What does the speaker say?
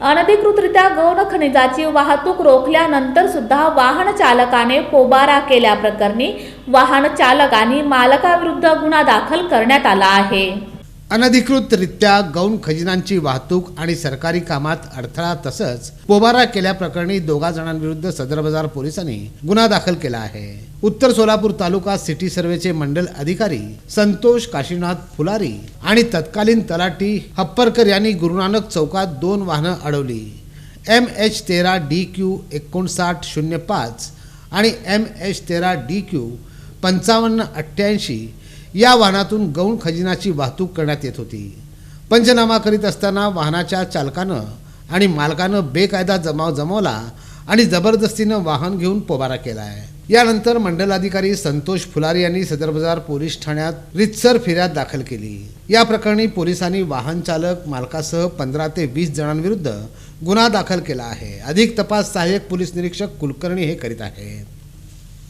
अनधिकृतरित्या गौण खनिजाची वाहतूक रोखल्यानंतर सुद्धा वाहन चालकाने पोबारा केल्याप्रकरणी वाहन चालक आणि मालकाविरुद्ध गुन्हा दाखल करण्यात आला आहे. अनधिकृतरित्या गौण खजिनांची वाहतूक आणि सरकारी कामात अडथळा तसंच पोबारा केल्याप्रकरणी दोघा जणांविरुद्ध सदर बाजार पोलिसांनी गुन्हा दाखल केला आहे. उत्तर सोलापूर तालुका सिटी सर्वेचे मंडल अधिकारी संतोष काशीनाथ फुलारी आणि तत्कालीन तलाठी हप्परकर यांनी गुरुनानक चौकात दोन वाहनं अडवली. एम एच तेरा डी क्यू एकोणसाठ शून्य पाच आणि एम एच तेरा डी क्यू पंचावन्न अठ्ठ्याऐंशी या वाहनातून गौण खजिनाची वाहतूक करण्यात येत होती. पंचनामा करीत असताना वाहनाच्या चालकानं आणि मालकानं बेकायदा जमाव जमवला आणि जबरदस्तीनं वाहन घेऊन पोबारा केला आहे यानंतर मंडलाधिकारी संतोष फुलारी यांनी सदर बाजार पोलीस ठाण्यात रितसर फिर्याद दाखल केली. या प्रकरणी पोलिसांनी वाहन चालक मालकासह पंधरा ते वीस जणांविरुद्ध गुन्हा दाखल केला आहे. अधिक तपास सहाय्यक पोलीस निरीक्षक कुलकर्णी हे करीत आहे